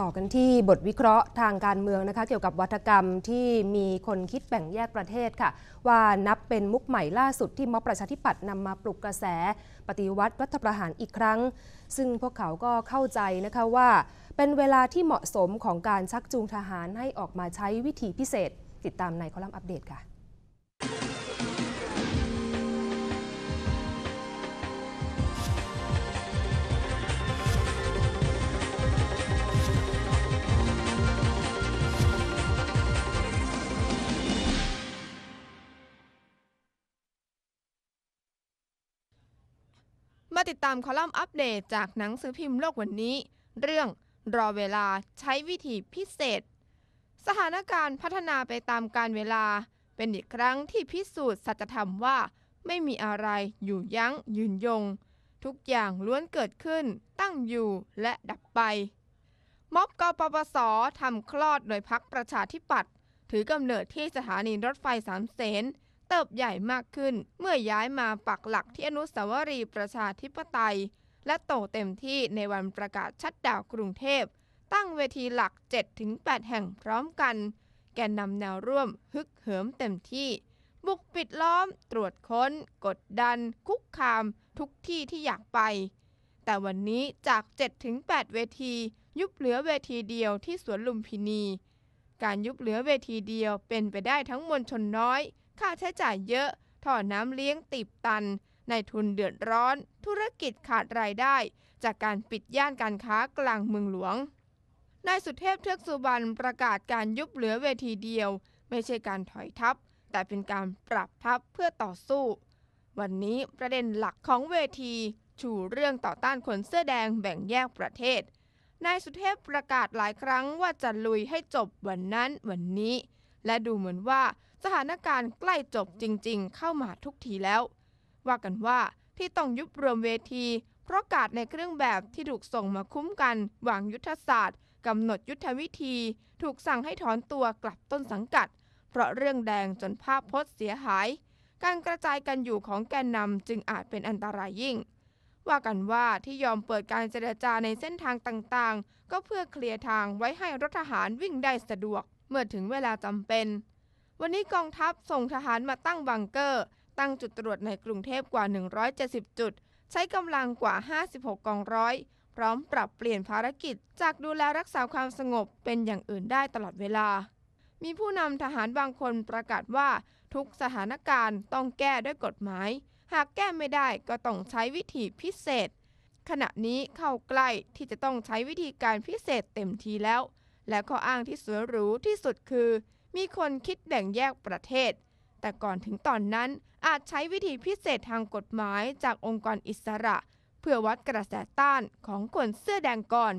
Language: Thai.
ต่อกันที่บทวิเคราะห์ทางการเมืองนะคะเกี่ยวกับวัฒกรรมที่มีคนคิดแบ่งแยกประเทศค่ะ ว่านับเป็นมุกใหม่ล่าสุดที่ม็อบประชาธิปัตย์นำมาปลุกกระแส ปฏิวัติรัฐประหารอีกครั้ง ซึ่งพวกเขาก็เข้าใจนะคะว่า เป็นเวลาที่เหมาะสมของการชักจูงทหารให้ออกมาใช้วิธีพิเศษ ติดตามในคอลัมน์อัปเดตค่ะ มาติดตามคอลัมน์อัปเดตจากหนังสือพิมพ์โลกวันนี้ เรื่องรอเวลาใช้วิธีพิเศษ สถานการณ์พัฒนาไปตามการเวลา เป็นอีกครั้งที่พิสูจน์สัจธรรมว่า ไม่มีอะไรอยู่ยั้งยืนยง ทุกอย่างล้วนเกิดขึ้น ตั้งอยู่และดับไป ม็อบกปปสทำคลอดโดยพักประชาธิปัตย์ถือกำเนิดที่สถานีรถไฟสามเสน เติบใหญ่มากขึ้น เมื่อย้ายมาปักหลักที่อนุสาวรีย์ประชาธิปไตย และโตเต็มที่ในวันประกาศชัดดาวกรุงเทพ ตั้งเวทีหลัก 7-8 แห่งพร้อมกัน แกนนำแนวร่วมฮึกเหิมเต็มที่ บุกปิดล้อม ตรวจค้น กดดัน คุกคาม ทุกที่ที่อยากไป แต่วันนี้จาก 7-8 เวที ยุบเหลือเวทีเดียวที่สวนลุมพินี การยุบเหลือเวทีเดียวเป็นไปได้ทั้งมวลชนน้อย ค่าใช้จ่ายเยอะท่อน้ำเลี้ยงตีบตันในายทุนเดือดร้อน ธุรกิจขาดรายได้ จากการปิดย่านการค้ากลางเมืองหลวง นายสุเทพเทือกสุบรรณประกาศการยุบเหลือเวทีเดียว ไม่ใช่การถอยทัพแต่เป็นการปรับทัพเพื่อต่อสู้ วันนี้ประเด็นหลักของเวที ชูเรื่องต่อต้านคนเสื้อแดงแบ่งแยกประเทศ นายสุเทพประกาศหลายครั้งว่าจะลุยให้จบวันนั้นวันนี้ และดูเหมือนว่าสถานการณ์ใกล้จบจริงๆ เข้ามาทุกทีแล้ว ว่ากันว่าที่ต้องยุบรวมเวที เพราะกาดในเครื่องแบบที่ถูกส่งมาคุ้มกันวางยุทธศาสตร์กำหนดยุทธวิธี ถูกสั่งให้ถอนตัวกลับต้นสังกัด เพราะเรื่องแดงจนภาพพจน์เสียหาย การกระจายกันอยู่ของแกนนำจึงอาจเป็นอันตรายยิ่ง ว่ากันว่าที่ยอมเปิดการเจรจาในเส้นทางต่างๆ ก็เพื่อเคลียร์ทางไว้ให้รถทหารวิ่งได้สะดวก เมื่อถึงเวลาจำเป็น วันนี้กองทัพส่งทหารมาตั้งบังเกอร์ ตั้งจุดตรวจในกรุงเทพกว่า 170 จุด ใช้กำลังกว่า 56 กองร้อย พร้อมปรับเปลี่ยนภารกิจ จากดูแลรักษาความสงบเป็นอย่างอื่นได้ตลอดเวลา มีผู้นำทหารบางคนประกาศว่าทุกสถานการณ์ต้องแก้ด้วยกฎหมาย หากแก้ไม่ได้ก็ต้องใช้วิธีพิเศษขณะนี้เข้าใกล้ที่จะต้องใช้วิธีการพิเศษเต็มทีแล้ว และข้ออ้างที่สวยหรูที่สุดคือ มีคนคิดแบ่งแยกประเทศ แต่ก่อนถึงตอนนั้นอาจใช้วิธีพิเศษทางกฎหมายจากองค์กรอิสระ เพื่อวัดกระแสต้านของคนเสื้อแดงก่อน